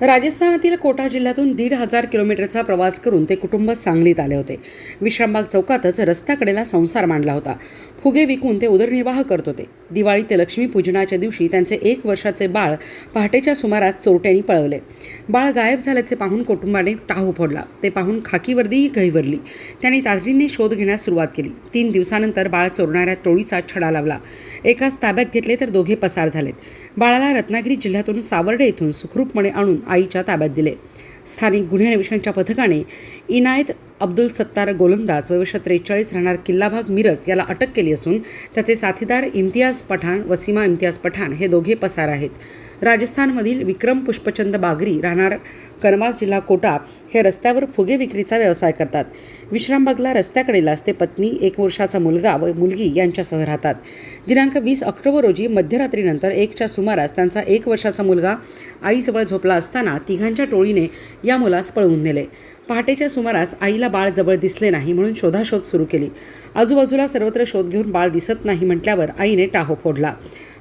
राजस्थानातील कोटा जिल्ह्यातून दीड हजार किलोमीटरचा प्रवास करून ते कुटुंब सांगलीत आले होते. विश्रामबाग चौकातच रस्त्याकडेला संसार मांडला होता. फुगे विकून ते उदरनिर्वाह करत होते. दिवाळी ते लक्ष्मीपूजनाच्या दिवशी त्यांचे एक वर्षाचे बाळ पहाटेच्या सुमारास चोरट्यांनी पळवले. बाळ गायब झाल्याचे पाहून कुटुंबाने टाहू फोडला. ते पाहून खाकी वर्दीही गहिवरली त्यांनी तातडीने शोध घेण्यास सुरुवात केली. तीन दिवसानंतर बाळ चोरणाऱ्या टोळीचा छडा लावला. एकाच ताब्यात घेतले तर दोघे पसार झालेत. बाळाला रत्नागिरी जिल्ह्यातून सावर्डे येथून सुखरूपपणे आणून आईच्या ताब्यात दिले. स्थानिक गुन्हे अन्वेषणच्या पथकाने इनायत अब्दुल सत्तार गोलंदाज वय त्रेचाळीस राहणार किल्लाभाग मिरज याला अटक केली असून त्याचे साथीदार इम्तियाज पठाण वसीमा इम्तियाज पठाण हे दोघे पसार आहेत. राजस्थानमधील विक्रम पुष्पचंद बागरी राहणार कनवास जिल्हा कोटा हे रस्त्यावर फुगे विक्रीचा व्यवसाय करतात. विश्रामबागला रस्त्याकडेलाच ते पत्नी एक वर्षाचा मुलगा व मुलगी यांच्यासह राहतात. दिनांक वीस ऑक्टोबर रोजी मध्यरात्रीनंतर एकच्या सुमारास त्यांचा एक वर्षाचा मुलगा आईजवळ झोपला असताना तिघांच्या टोळीने या मुलास पळवून नेले. पहाटेच्या सुमारास आईला बाळ जवळ दिसले नाही म्हणून शोधाशोध सुरू केली. आजूबाजूला सर्वत्र शोध घेऊन बाळ दिसत नाही म्हटल्यावर आईने टाहो फोडला.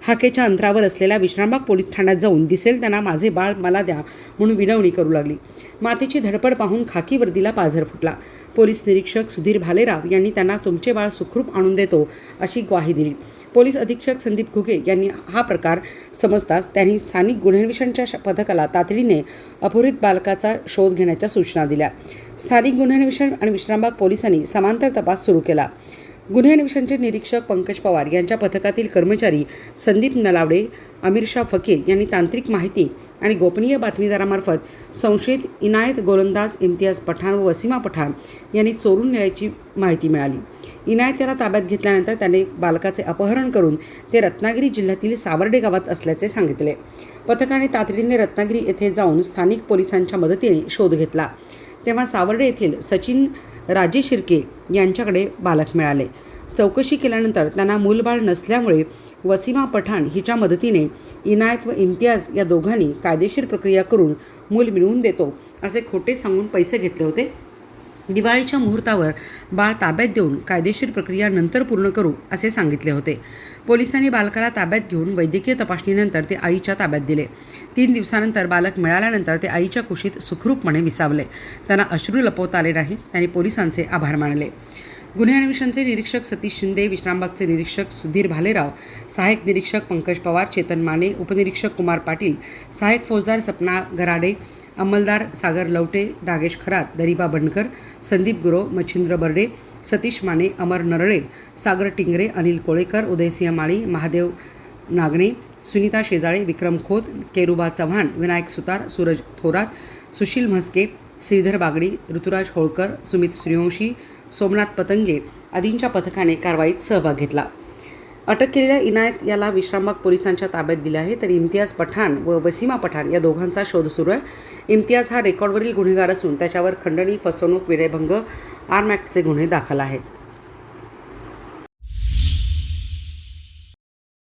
हाकेच्या अंतरावर असलेल्या विश्रामबाग पोलीस ठाण्यात जाऊन दिसेल त्यांना माझे बाळ मला द्या म्हणून विनवणी करू लागली. मातेची धडपड पाहून खाकी वर्दीला पाझर फुटला. पोलीस निरीक्षक सुधीर भालेराव यांनी त्यांना तुमचे बाळ सुखरूप आणून देतो अशी ग्वाही दिली. पोलीस अधीक्षक संदीप घुगे यांनी हा प्रकार समजताच त्यांनी स्थानिक गुन्हेन्वेषणच्या पथकाला तातडीने अपहरित बालकाचा शोध घेण्याच्या सूचना दिल्या. स्थानिक गुन्हेन्वेषण आणि विश्रामबाग पोलिसांनी समांतर तपास सुरू केला. गुन्हे अन्वेषणचे निरीक्षक पंकज पवार यांच्या पथकातील कर्मचारी संदीप नलावडे अमीर फकीर यांनी तांत्रिक माहिती आणि गोपनीय बातमीदारामार्फत संशयित इनायत गोलंदाज इम्तियाज पठाण व वसीमा पठाण यांनी चोरून नेल्याची माहिती मिळाली. इनायत याला ताब्यात घेतल्यानंतर त्याने बालकाचे अपहरण करून ते रत्नागिरी जिल्ह्यातील सावर्डे गावात असल्याचे सांगितले. पथकाने तातडीने रत्नागिरी येथे जाऊन स्थानिक पोलिसांच्या मदतीने शोध घेतला. तेव्हा सावर्डे येथील सचिन राजे शिर्के यांच्याकडे बालक मिळाले. चौकशी केल्यानंतर त्यांना मूलबाळ नसल्यामुळे वसीमा पठाण हिच्या मदतीने इनायत व इम्तियाज या दोघांनी कायदेशीर प्रक्रिया करून मूल मिळवून देतो असे खोटे सांगून पैसे घेतले होते. दिवाळीच्या मुहूर्तावर बाळ ताब्यात देऊन कायदेशीर प्रक्रिया नंतर पूर्ण करू असे सांगितले होते. पोलिसांनी बालकाला ताब्यात घेऊन वैद्यकीय तपासणीनंतर ते आईच्या ताब्यात दिले. तीन दिवसानंतर बालक मिळाल्यानंतर ते आईच्या कुशीत सुखरूपपणे विसावले त्यांना अश्रू लपवता आले नाहीत त्यांनी पोलिसांचे आभार मानले. गुन्हे अन्वेषणचे निरीक्षक सतीश शिंदे विश्रामबागचे निरीक्षक सुधीर भालेराव सहाय्यक निरीक्षक पंकज पवार चेतन माने उपनिरीक्षक कुमार पाटील सहाय्यक फौजदार सपना गराडे अंमलदार सागर लवटे नागेश खरात दरिबा बंडकर संदीप गुरो मच्छिंद्र बर्डे सतीश माने अमर नरळे सागर टिंगरे अनिल कोळेकर उदयसिंह माळी महादेव नागणे सुनीता शेजाळे विक्रम खोत केरुबा चव्हाण विनायक सुतार सूरज थोरात सुशील म्हस्के श्रीधर बागडी ऋतुराज होळकर सुमित सूर्यवंशी सोमनाथ पतंगे आदींच्या पथकाने कारवाईत सहभाग घेतला. अटक केलेल्या इनायत याला विश्रामबाग पोलिसांच्या ताब्यात दिले आहे. तर इम्तियाज पठाण व वसीमा पठाण या दोघांचा शोध सुरू आहे. इम्तियाज हा रेकॉर्डवरील गुन्हेगार असून त्याच्यावर खंडणी फसवणूक विनयभंग आर्म ॲक्टचे गुन्हे दाखल आहेत.